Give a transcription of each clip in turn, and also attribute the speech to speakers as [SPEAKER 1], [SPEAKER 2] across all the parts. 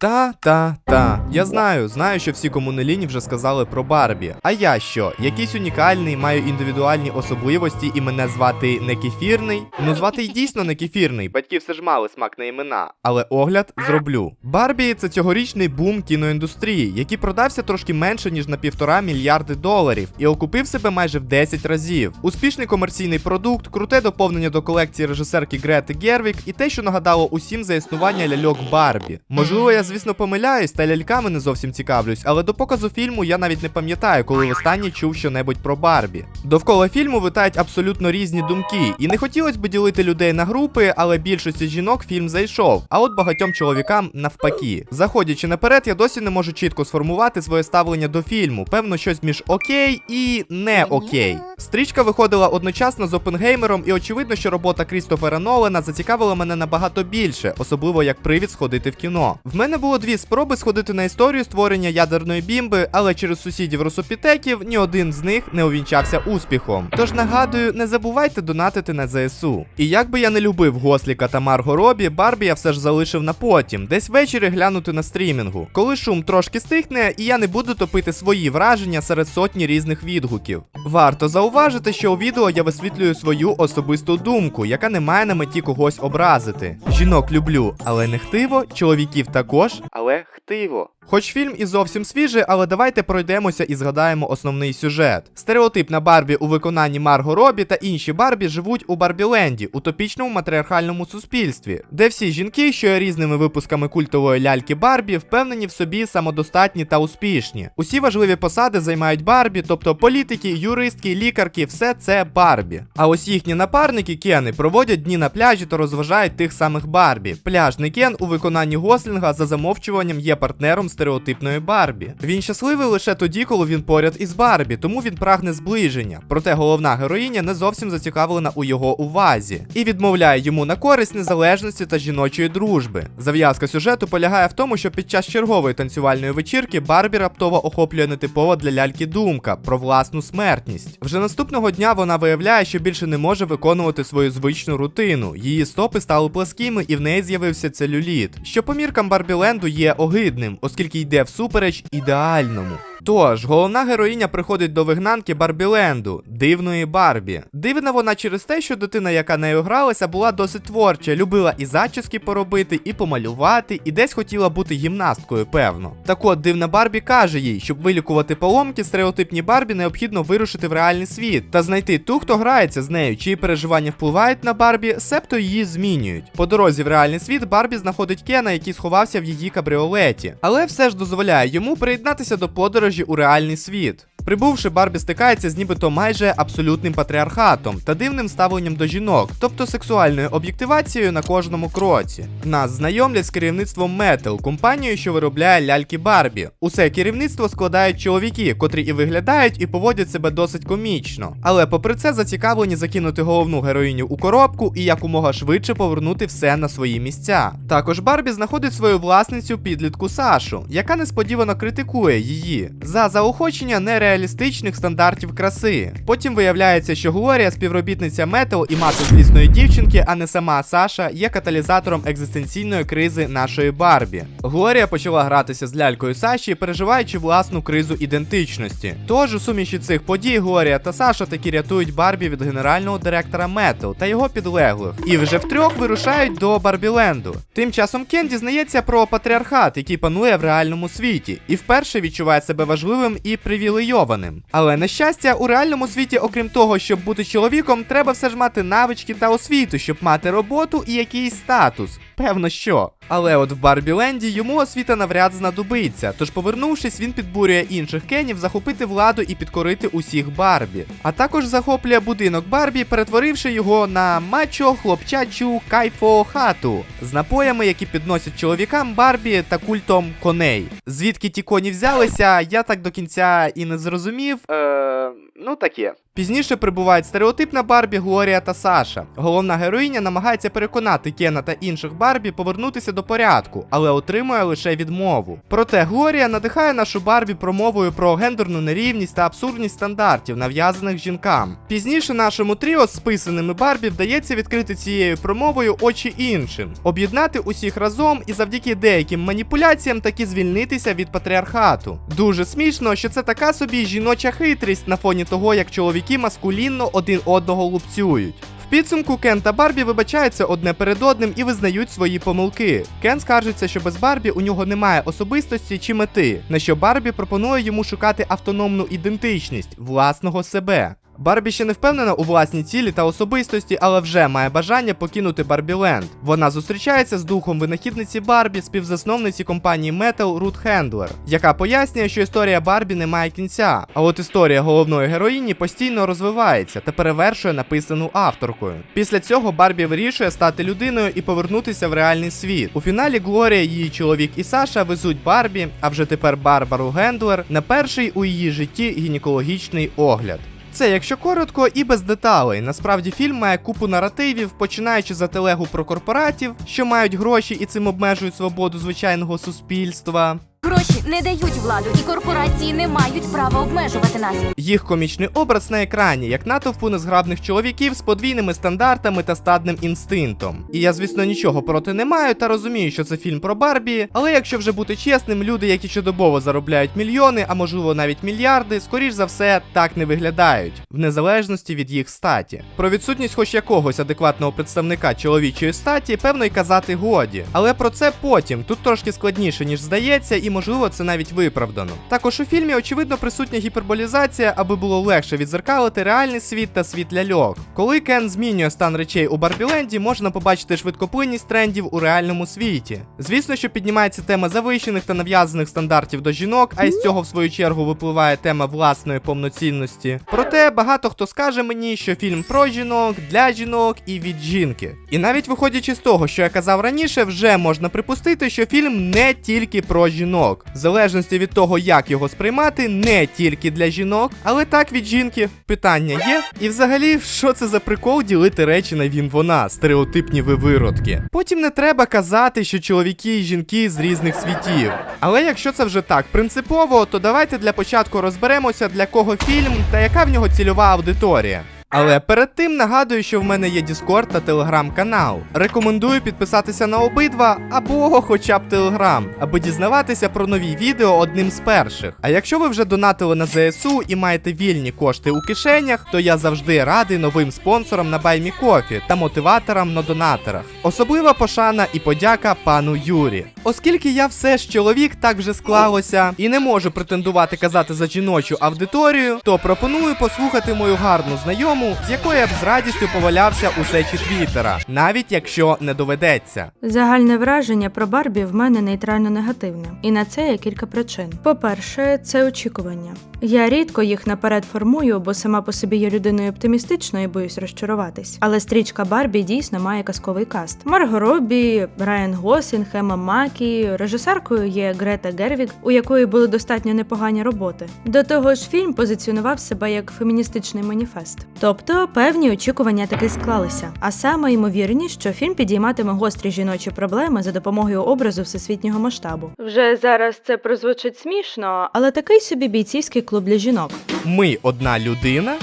[SPEAKER 1] Та, та, та. Я знаю, знаю, що всі кому вже сказали про Барбі. А я що? Якийсь унікальний, маю індивідуальні особливості і мене звати не кефірний? Ну звати й дійсно не кефірний. Батьки все ж мали смак на імена. Але огляд зроблю. Барбі це цьогорічний бум кіноіндустрії, який продався трошки менше ніж на півтора мільярди доларів і окупив себе майже в 10 разів. Успішний комерційний продукт, круте доповнення до колекції режисерки Грети Гервік і те, що нагадало усім за існування ляльок Барбі. Можливо, я звісно помиляюсь, та ляльками не зовсім цікавлюсь, але до показу фільму я навіть не пам'ятаю, коли востаннє чув щонебудь про Барбі. Довкола фільму витають абсолютно різні думки, і не хотілося б ділити людей на групи, але більшості жінок фільм зайшов. А от багатьом чоловікам навпаки. Заходячи наперед, я досі не можу чітко сформувати своє ставлення до фільму. Певно, щось між окей і не окей. Стрічка виходила одночасно з Опенгеймером, і очевидно, що робота Крістофера Нолана зацікавила мене набагато більше, особливо як привід сходити в кіно. В мене було дві спроби сходити на історію створення ядерної бімби, але через сусідів русопітеків ні один з них не увінчався успіхом. Тож нагадую, не забувайте донатити на ЗСУ. І як би я не любив Госліка та Марго Робі, Барбі я все ж залишив на потім, десь ввечері глянути на стрімінгу. Коли шум трошки стихне, і я не буду топити свої враження серед сотні різних відгуків. Варто зауважити, що у відео я висвітлюю свою особисту думку, яка не має на меті когось образити. Жінок люблю, але не хтиво, чоловіків також, але хтиво. Хоч фільм і зовсім свіжий, але давайте пройдемося і згадаємо основний сюжет. Стереотипна Барбі у виконанні Марго Робі та інші Барбі живуть у Барбіленді, утопічному матріархальному суспільстві, де всі жінки, що є різними випусками культової ляльки Барбі, впевнені в собі, самодостатні та успішні. Усі важливі посади займають Барбі, тобто політики, юристки, лікарки, все це Барбі. А ось їхні напарники Кени проводять дні на пляжі та розважають тих самих Барбі. Пляжний Кен у виконанні Гослінга за замовчуванням є партнером стереотипної Барбі. Він щасливий лише тоді, коли він поряд із Барбі, тому він прагне зближення. Проте головна героїня не зовсім зацікавлена у його увазі і відмовляє йому на користь незалежності та жіночої дружби. Зав'язка сюжету полягає в тому, що під час чергової танцювальної вечірки Барбі раптово охоплює нетипова для ляльки думка про власну смертність. Вже наступного дня вона виявляє, що більше не може виконувати свою звичну рутину. Її стопи стали пласкими, і в неї з'явився целюліт, що по міркам Барбіленду є огидним, оскільки йде всупереч ідеальному. Тож, головна героїня приходить до вигнанки Барбіленду, дивної Барбі. Дивна вона через те, що дитина, яка нею гралася, була досить творча, любила і зачіски поробити, і помалювати, і десь хотіла бути гімнасткою, певно. Так от дивна Барбі каже їй, щоб вилікувати поломки, стереотипні Барбі необхідно вирушити в реальний світ та знайти ту, хто грається з нею, чиї переживання впливають на Барбі, себто її змінюють. По дорозі в реальний світ Барбі знаходить Кена, який сховався в її кабріолеті, але все ж дозволяє йому приєднатися до подорожі у реальний світ. Прибувши, Барбі стикається з нібито майже абсолютним патріархатом та дивним ставленням до жінок, тобто сексуальною об'єктивацією на кожному кроці. Нас знайомлять з керівництвом Метал, компанією, що виробляє ляльки Барбі. Усе керівництво складають чоловіки, котрі і виглядають, і поводять себе досить комічно. Але попри це зацікавлені закинути головну героїню у коробку і якомога швидше повернути все на свої місця. Також Барбі знаходить свою власницю підлітку Сашу, яка несподівано критикує її за заохочення нереалістичних стандартів краси. Потім виявляється, що Глорія, співробітниця Метал і мати злісної дівчинки, а не сама Саша, є каталізатором екзистенційної кризи нашої Барбі. Глорія почала гратися з лялькою Саші, переживаючи власну кризу ідентичності. Тож у суміші цих подій Глорія та Саша таки рятують Барбі від генерального директора Метал та його підлеглих. І вже втрьох вирушають до Барбіленду. Тим часом Кен дізнається про патріархат, який панує в реальному світі, і вперше відчуває себе важливим і привілейованим. Але на щастя, у реальному світі, окрім того, щоб бути чоловіком, треба все ж мати навички та освіту, щоб мати роботу і якийсь статус. Певно, що. Але от в Барбіленді йому освіта навряд знадобиться, тож повернувшись, він підбурює інших кенів захопити владу і підкорити усіх Барбі. А також захоплює будинок Барбі, перетворивши його на мачо хлопчачу кайфо хату з напоями, які підносять чоловікам Барбі та культом коней. Звідки ті коні взялися, я так до кінця і не зрозумів. Е, ну таке. Пізніше прибувають стереотипна Барбі Глорія та Саша. Головна героїня намагається переконати Кена та інших Барбі повернутися до порядку, але отримує лише відмову. Проте Глорія надихає нашу Барбі промовою про гендерну нерівність та абсурдність стандартів, нав'язаних жінкам. Пізніше нашому тріо з списаними Барбі вдається відкрити цією промовою очі іншим, об'єднати усіх разом і завдяки деяким маніпуляціям таки звільнитися від патріархату. Дуже смішно, що це така собі жіноча хитрість на фоні того, як чоловіки маскулінно один одного лупцюють. В підсумку Кен та Барбі вибачаються одне перед одним і визнають свої помилки. Кен скаржиться, що без Барбі у нього немає особистості чи мети, на що Барбі пропонує йому шукати автономну ідентичність власного себе. Барбі ще не впевнена у власній цілі та особистості, але вже має бажання покинути Барбіленд. Вона зустрічається з духом винахідниці Барбі, співзасновниці компанії Metal Рут Хендлер, яка пояснює, що історія Барбі не має кінця. А от історія головної героїні постійно розвивається та перевершує написану авторкою. Після цього Барбі вирішує стати людиною і повернутися в реальний світ. У фіналі Глорія, її чоловік і Саша везуть Барбі, а вже тепер Барбару Гендлер, на перший у її житті гінекологічний огляд. Це, якщо коротко і без деталей. Насправді фільм має купу наративів, починаючи за телегу про корпоратів, що мають гроші і цим обмежують свободу звичайного суспільства.
[SPEAKER 2] Гроші не дають владу, і корпорації не мають права обмежувати нас.
[SPEAKER 1] Їх комічний образ на екрані, як натовпу незграбних чоловіків з подвійними стандартами та стадним інстинктом. І я, звісно, нічого проти не маю та розумію, що це фільм про Барбі. Але якщо вже бути чесним, люди, які щодобово заробляють мільйони, а можливо навіть мільярди, скоріш за все, так не виглядають, в незалежності від їх статі. Про відсутність хоч якогось адекватного представника чоловічої статі, певно, й казати годі. Але про це потім тут трошки складніше, ніж здається, і можливо це навіть виправдано. Також у фільмі очевидно присутня гіперболізація, аби було легше відзеркалити реальний світ та світ ляльок. Коли Кен змінює стан речей у Барбіленді, можна побачити швидкоплинність трендів у реальному світі. Звісно, що піднімається тема завищених та нав'язаних стандартів до жінок, а із цього в свою чергу випливає тема власної повноцінності. Проте багато хто скаже мені, що фільм про жінок, для жінок і від жінки. І навіть виходячи з того, що я казав раніше, вже можна припустити, що фільм не тільки про жінок, в залежності від того, як його сприймати, не тільки для жінок, але так від жінки. Питання є. І взагалі, що це за прикол ділити речі на він вона, стереотипні ви виродки. Потім не треба казати, що чоловіки і жінки з різних світів. Але якщо це вже так принципово, то давайте для початку розберемося, для кого фільм та яка в нього цільова аудиторія. Але перед тим нагадую, що в мене є Discord та телеграм-канал. Рекомендую підписатися на обидва або хоча б телеграм, аби дізнаватися про нові відео одним з перших. А якщо ви вже донатили на ЗСУ і маєте вільні кошти у кишенях, то я завжди радий новим спонсорам на BuyMeCoffee та мотиваторам на донаторах. Особлива пошана і подяка пану Юрі. Оскільки я все ж чоловік, так вже склалося, і не можу претендувати казати за жіночу аудиторію, то пропоную послухати мою гарну знайому, з якою я б з радістю повалявся у сечі Твіттера, навіть якщо не доведеться.
[SPEAKER 3] Загальне враження про Барбі в мене нейтрально негативне, і на це є кілька причин. По-перше, це очікування. Я рідко їх наперед формую, бо сама по собі є людиною оптимістичною і боюсь розчаруватись. Але стрічка Барбі дійсно має казковий каст. Марго Робі, Райан Гослінг, Ема Макі, режисеркою є Грета Гервік, у якої були достатньо непогані роботи. До того ж, фільм позиціонував себе як феміністичний маніфест. Тобто певні очікування таки склалися. А саме ймовірність, що фільм підійматиме гострі жіночі проблеми за допомогою образу всесвітнього масштабу. Вже зараз це прозвучить смішно, але такий собі бійцівський клуб для жінок.
[SPEAKER 1] Ми одна людина.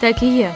[SPEAKER 3] Так і є.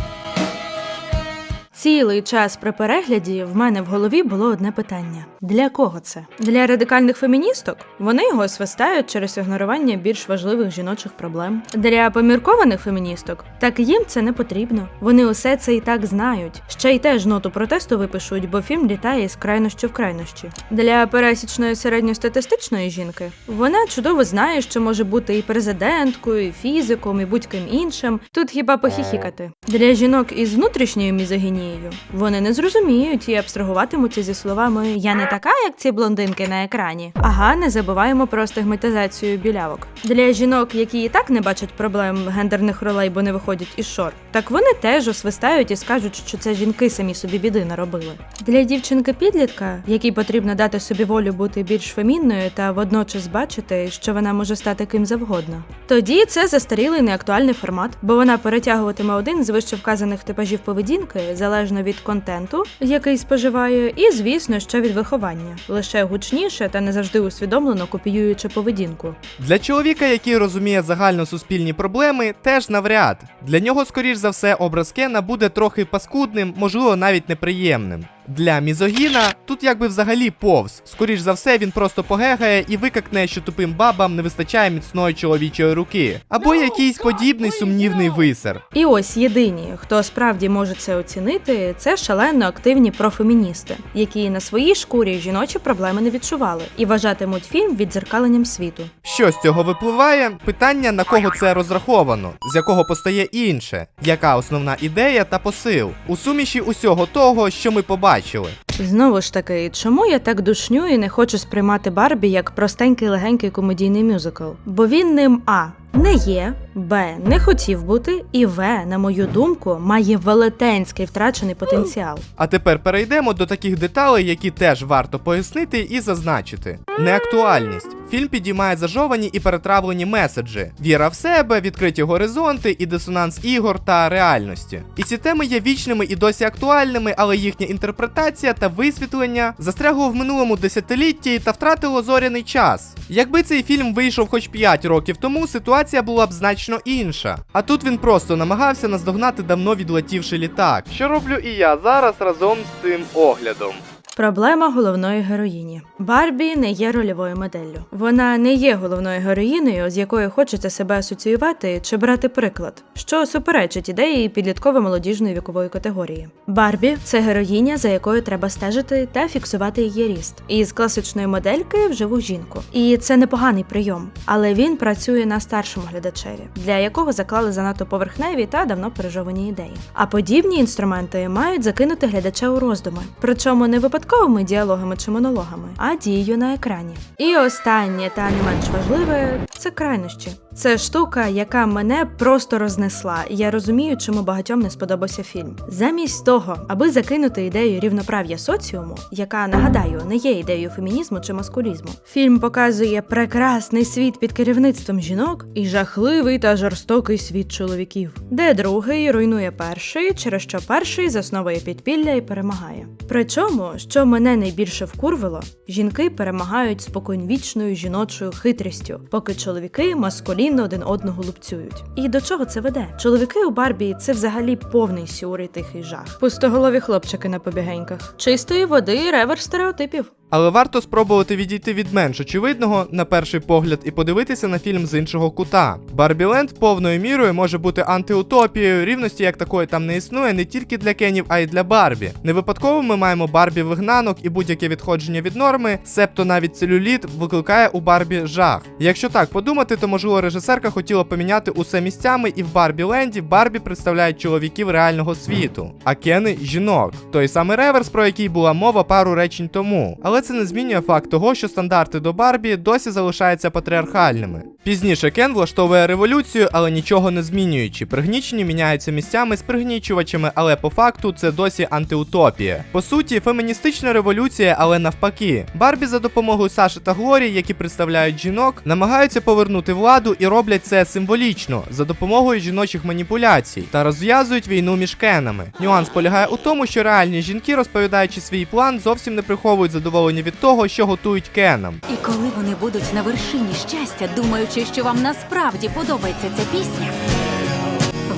[SPEAKER 3] Цілий час при перегляді в мене в голові було одне питання: для кого це? Для радикальних феміністок? Вони його свистають через ігнорування більш важливих жіночих проблем. Для поміркованих феміністок? Так їм це не потрібно. Вони усе це і так знають. Ще й теж ноту протесту випишуть, бо фільм літає з крайнощі в крайнощі. Для пересічної середньостатистичної жінки вона чудово знає, що може бути і президенткою, і фізиком, і будь-ким іншим. Тут хіба похіхікати. Для жінок із внутрішньою мізогінією мізогінією. Вони не зрозуміють і абстрагуватимуться зі словами Я не така, як ці блондинки на екрані. Ага, не забуваємо про стигматизацію білявок. Для жінок, які і так не бачать проблем гендерних ролей, бо не виходять із шор, так вони теж освистають і скажуть, що це жінки самі собі біди наробили. Для дівчинки-підлітка, якій потрібно дати собі волю бути більш фемінною та водночас бачити, що вона може стати ким завгодно. Тоді це застарілий неактуальний формат, бо вона перетягуватиме один з вище вказаних типажів поведінки залежно від контенту, який споживає, і звісно, що від виховання, лише гучніше та не завжди усвідомлено копіюючи поведінку.
[SPEAKER 1] Для чоловіка, який розуміє загальносуспільні проблеми, теж навряд. Для нього, скоріш за все, образ Кена буде трохи паскудним, можливо, навіть неприємним. Для мізогіна тут якби взагалі повз. Скоріш за все, він просто погегає і викакне, що тупим бабам не вистачає міцної чоловічої руки, або якийсь подібний сумнівний висер.
[SPEAKER 3] І ось єдині, хто справді може це оцінити, це шалено активні профеміністи, які на своїй шкурі жіночі проблеми не відчували і вважатимуть фільм віддзеркаленням світу.
[SPEAKER 1] Що з цього випливає? Питання на кого це розраховано, з якого постає інше, яка основна ідея та посил у суміші усього того, що ми побачили.
[SPEAKER 3] Знову ж таки, чому я так душню і не хочу сприймати Барбі як простенький легенький комедійний мюзикл? Бо він ним а. Не є, Б. Не хотів бути, і В, на мою думку, має велетенський втрачений потенціал.
[SPEAKER 1] А тепер перейдемо до таких деталей, які теж варто пояснити і зазначити. Неактуальність. Фільм підіймає зажовані і перетравлені меседжі, віра в себе, відкриті горизонти і дисонанс ігор та реальності. І ці теми є вічними і досі актуальними, але їхня інтерпретація та висвітлення застрягло в минулому десятилітті та втратило зоряний час. Якби цей фільм вийшов хоч 5 років тому, ситуація була б значно інша. А тут він просто намагався наздогнати давно відлетівший літак. Що роблю і я зараз разом з цим оглядом.
[SPEAKER 3] Проблема головної героїні. Барбі не є рольовою моделлю. Вона не є головною героїнею, з якою хочеться себе асоціювати чи брати приклад, що суперечить ідеї підлітково-молодіжної вікової категорії. Барбі це героїня, за якою треба стежити та фіксувати її ріст. Із класичної модельки в живу жінку. І це непоганий прийом, але він працює на старшому глядачеві, для якого заклали занадто поверхневі та давно пережовані ідеї. А подібні інструменти мають закинути глядача у роздуми, причому не випадковими діалогами чи монологами, а дією на екрані. І останнє та не менш важливе це крайнощі. Це штука, яка мене просто рознесла, і я розумію, чому багатьом не сподобався фільм. Замість того, аби закинути ідею рівноправ'я соціуму, яка нагадаю, не є ідеєю фемінізму чи маскулізму, фільм показує прекрасний світ під керівництвом жінок і жахливий та жорстокий світ чоловіків, де другий руйнує перший, через що перший засновує підпілля і перемагає. Причому, що мене найбільше вкурвило, жінки перемагають споконвічною жіночою хитрістю, поки чоловіки маскулінно один одного лупцюють. І до чого це веде? Чоловіки у Барбі це взагалі повний сюр і тихий жах. Пустоголові хлопчики на побігеньках. Чистої води реверс стереотипів.
[SPEAKER 1] Але варто спробувати відійти від менш очевидного на перший погляд і подивитися на фільм з іншого кута. Барбіленд повною мірою може бути антиутопією, рівності як такої там не існує не тільки для Кенів, а й для Барбі. Не випадково ми маємо Барбі вигнанок і будь-яке відходження від норми, себто навіть целюліт викликає у Барбі жах. Якщо так подумати, то можливо режисерка хотіла поміняти усе місцями, і в Барбі Ленді Барбі представляють чоловіків реального світу, а Кени жінок. Той самий реверс, про який була мова пару речень тому. Але це не змінює факт того, що стандарти до Барбі досі залишаються патріархальними. Пізніше Кен влаштовує революцію, але нічого не змінюючи. Пригнічені міняються місцями з пригнічувачами, але по факту це досі антиутопія. По суті, феміністична революція, але навпаки. Барбі за допомогою Саші та Глорі, які представляють жінок, намагаються повернути владу і роблять це символічно за допомогою жіночих маніпуляцій та розв'язують війну між кенами. Нюанс полягає у тому, що реальні жінки, розповідаючи свій план, зовсім не приховують задоволення від того, що готують кенам.
[SPEAKER 2] І коли вони будуть на вершині щастя, думаючи, що вам насправді подобається ця пісня,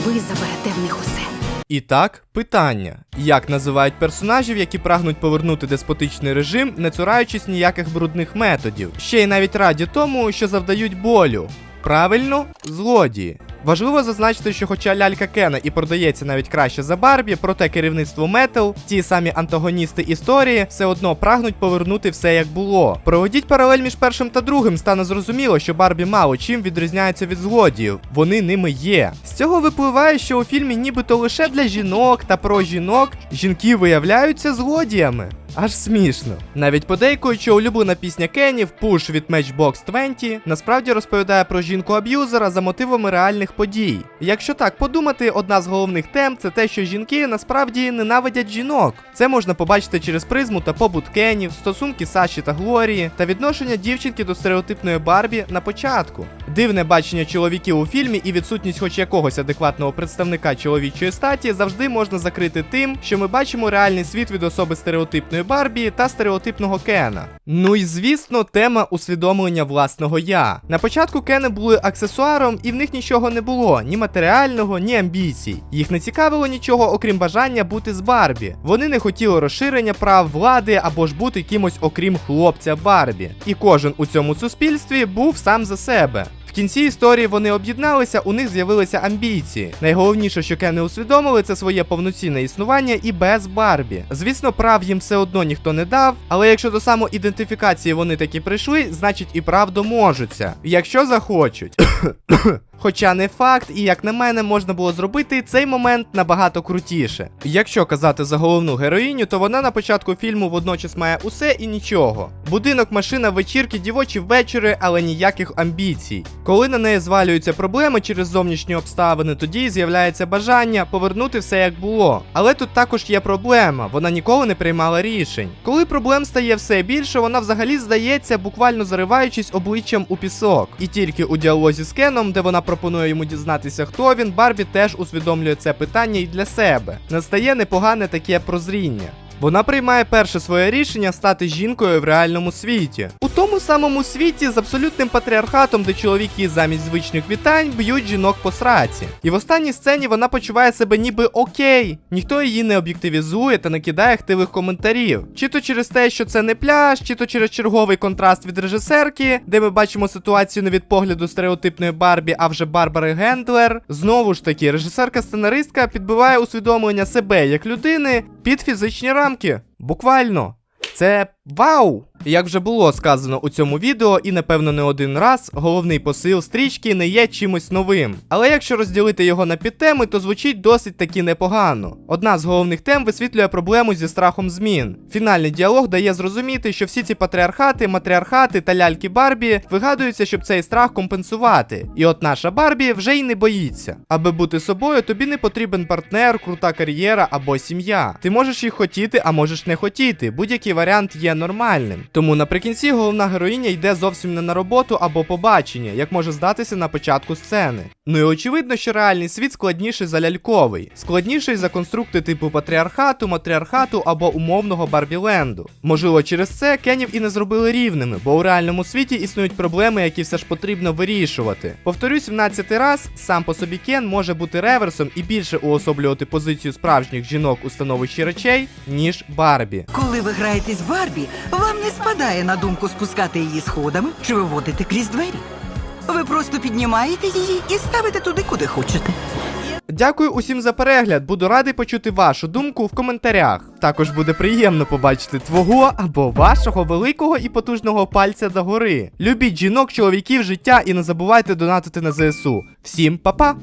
[SPEAKER 2] ви заберете в них усе.
[SPEAKER 1] І так, питання: як називають персонажів, які прагнуть повернути деспотичний режим, не цураючись ніяких брудних методів, ще й навіть раді тому, що завдають болю? Правильно, злодії. Важливо зазначити, що хоча лялька Кена і продається навіть краще за Барбі, проте керівництво Метал, ті самі антагоністи історії, все одно прагнуть повернути все як було. Проведіть паралель між першим та другим, стане зрозуміло, що Барбі мало чим відрізняється від злодіїв. Вони ними є. З цього випливає, що у фільмі нібито лише для жінок та про жінок жінки виявляються злодіями. Аж смішно. Навіть подейкують, що улюблена пісня Кенів Push від Matchbox 20 насправді розповідає про жінку-аб'юзера за мотивами реальних подій. Якщо так подумати, одна з головних тем це те, що жінки насправді ненавидять жінок. Це можна побачити через призму та побут Кенів, стосунки Саші та Глорії та відношення дівчинки до стереотипної Барбі на початку. Дивне бачення чоловіків у фільмі і відсутність хоч якогось адекватного представника чоловічої статі завжди можна закрити тим, що ми бачимо реальний світ від особи стереотипної Барбі та стереотипного Кена. Ну і звісно, тема усвідомлення власного я. На початку Кени були аксесуаром, і в них нічого не було: ні матеріального, ні амбіцій. Їх не цікавило нічого, окрім бажання бути з Барбі. Вони не хотіли розширення прав влади або ж бути кимось, окрім хлопця Барбі. І кожен у цьому суспільстві був сам за себе. В кінці історії вони об'єдналися, у них з'явилися амбіції. Найголовніше, що Кени усвідомили, це своє повноцінне існування і без Барбі. Звісно, прав їм все одно ніхто не дав, але якщо до самоідентифікації вони таки прийшли, значить і правду можуться, якщо захочуть. Хоча не факт, і як на мене, можна було зробити цей момент набагато крутіше. Якщо казати за головну героїню, то вона на початку фільму водночас має усе і нічого. Будинок, машина, вечірки, дівочі вечори, але ніяких амбіцій. Коли на неї звалюються проблеми через зовнішні обставини, тоді з'являється бажання повернути все як було. Але тут також є проблема, вона ніколи не приймала рішень. Коли проблем стає все більше, вона взагалі здається, буквально зариваючись обличчям у пісок. І тільки у діалозі з Кеном, де вона пропонує йому дізнатися, хто він, Барбі теж усвідомлює це питання і для себе. Настає непогане таке прозріння. Вона приймає перше своє рішення стати жінкою в реальному світі. У тому самому світі з абсолютним патріархатом, де чоловіки замість звичних вітань б'ють жінок по сраці. І в останній сцені вона почуває себе ніби окей. Ніхто її не об'єктивізує та не кидає хтивих коментарів. Чи то через те, що це не пляж, чи то через черговий контраст від режисерки, де ми бачимо ситуацію не від погляду стереотипної Барбі, а вже Барбари Гендлер. Знову ж таки, режисерка-сценаристка підбиває усвідомлення себе як людини під фізичні рамки. Буквально. Це вау! Як вже було сказано у цьому відео, і напевно не один раз, головний посил стрічки не є чимось новим. Але якщо розділити його на підтеми, то звучить досить таки непогано. Одна з головних тем висвітлює проблему зі страхом змін. Фінальний діалог дає зрозуміти, що всі ці патріархати, матріархати та ляльки Барбі вигадуються, щоб цей страх компенсувати. І от наша Барбі вже й не боїться. Аби бути собою, тобі не потрібен партнер, крута кар'єра або сім'я. Ти можеш їх хотіти, а можеш не хотіти. Будь-який варіант є нормальним. Тому наприкінці головна героїня йде зовсім не на роботу або побачення, як може здатися на початку сцени. Ну і очевидно, що реальний світ складніший за ляльковий, складніший за конструкти типу патріархату, матріархату або умовного Барбіленду. Можливо, через це Кенів і не зробили рівними, бо у реальному світі існують проблеми, які все ж потрібно вирішувати. Повторюсь 17 раз, сам по собі Кен може бути реверсом і більше уособлювати позицію справжніх жінок у становищі речей, ніж Барбі.
[SPEAKER 4] Коли ви граєте з Барбі, вам не спадає на думку спускати її сходами чи виводити крізь двері. Ви просто піднімаєте її і ставите туди, куди хочете.
[SPEAKER 1] Дякую усім за перегляд. Буду радий почути вашу думку в коментарях. Також буде приємно побачити твого або вашого великого і потужного пальця догори. Любіть жінок, чоловіків, життя і не забувайте донатити на ЗСУ. Всім па-па!